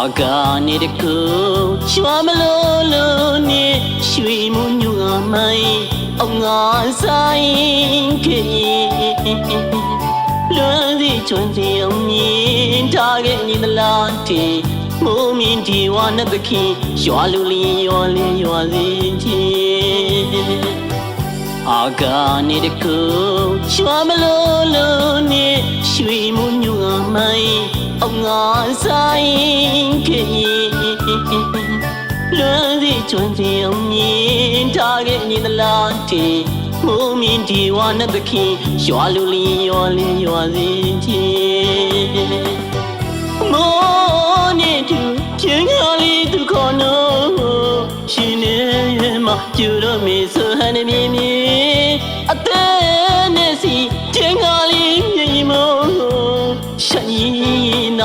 အာကနေတကူချွာမလို့လို့နေရွှေမှုညူအမိုင်းအောင်ငါဆိုင်ခေလွန်စီချွန်စီအောင်မြင်ထားခဲ့ညီသလားတင်မိုးမြင့်ဒီဝါနဲ့သခင်ရွာလူလီရွာလင်းရွာစီချင် အာကနေတကူချွာမလို့လို့နေရွှေမှုညူအမိုင်းအောင်ငါဆိုင်ခေလွန်စီချွန်စီအောင်မြင်ထားခဲ့ညီသလားတင်မိုးမြင့်ဒီဝါနဲ့သခင်ရွာလူလီရွာလင်းရွာစီချင်မိုးနေသူချင်းကလေးသူခေါ်နော်ရှင်နေမှာကျူတော့မေဆိုဟန်နေမြင်မြင်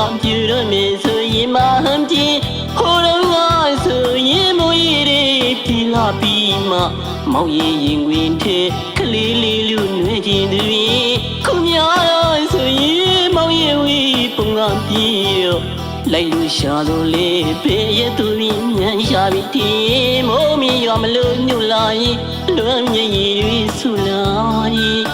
ရှင်နာကျူတော့မေဆိုရင်မဟန်ကြည့်ဟိုတော့ငါဆိုရင်မိုးရည်ပြီလာပြီးမှမောင်ရင်ရင်တွင်ထဲကလေးလေးလူနွေးခြင်းသူခုများတော့ဆိုရင်မောင်ရင်ဝီပုံကပြေတော့လိုက်လို့ရှာလို့လေဖေးရသူပြီးမြန်ရှာပြီးတင်မိုးမီရွာမလို့ညွလာရင်လွမ်းမြည်ရည်ဆူလာရင်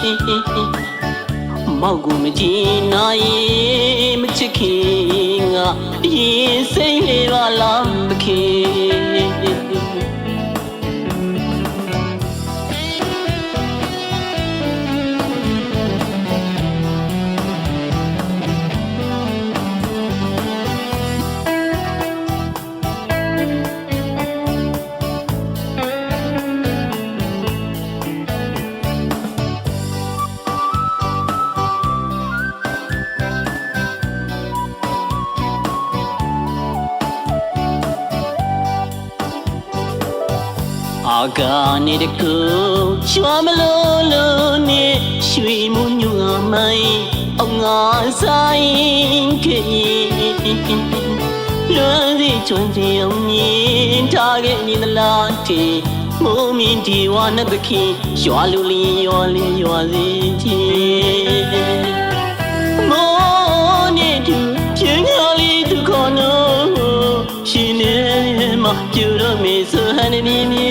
မောက်ကိုမကြည့်နိုင်မချစ်ခင်ငါရင်စိတ်လေးပါလား အာကနေတကူချွာမလို့လို့နေရွှေမှုညူအမိုင်းအောင်ငါဆိုင်ခေလွန်စီချွန်စီအောင်မြင်ထားခဲ့ညီသလားတီမိုးမြင့်ဒီဝါနဲ့သခင်ရွာလူလီရွာလင်းရွာစီချင်မိုးနေသူချင်းကလေးသူခေါ်နော်ရှင်နေမှာကျူတော့မေဆိုဟန်နေမြင်မြင်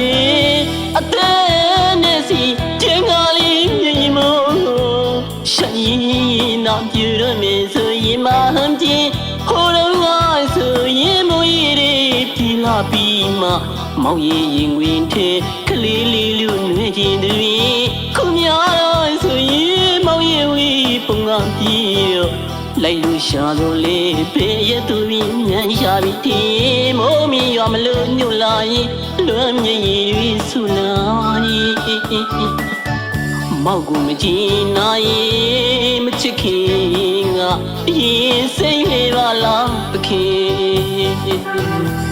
ရှင်နာကျူတော့မေဆိုရင်မဟန်ကြည့်ဟိုတော့ငါဆိုရင်မိုးရည်ပြီလာပြီးမှမောင်ရင်ရင်တွင်ထဲကလေးလေးလူနွေးခြင်းသူခုများတော့ဆိုရင်မောင်ရင်ဝီပုံကပြေတော့လိုက်လို့ရှာလို့လေဖေးရသူပြီးမြန်ရှာပြီးတင်မိုးမီရွာမလို့ညွလာရင်လွမ်းမြည်ရည်ဆူလာရင် မောက်ကိုမကြည့်နိုင်မချစ်ခင်ငါရင်စိတ်လေးပါလားပခင်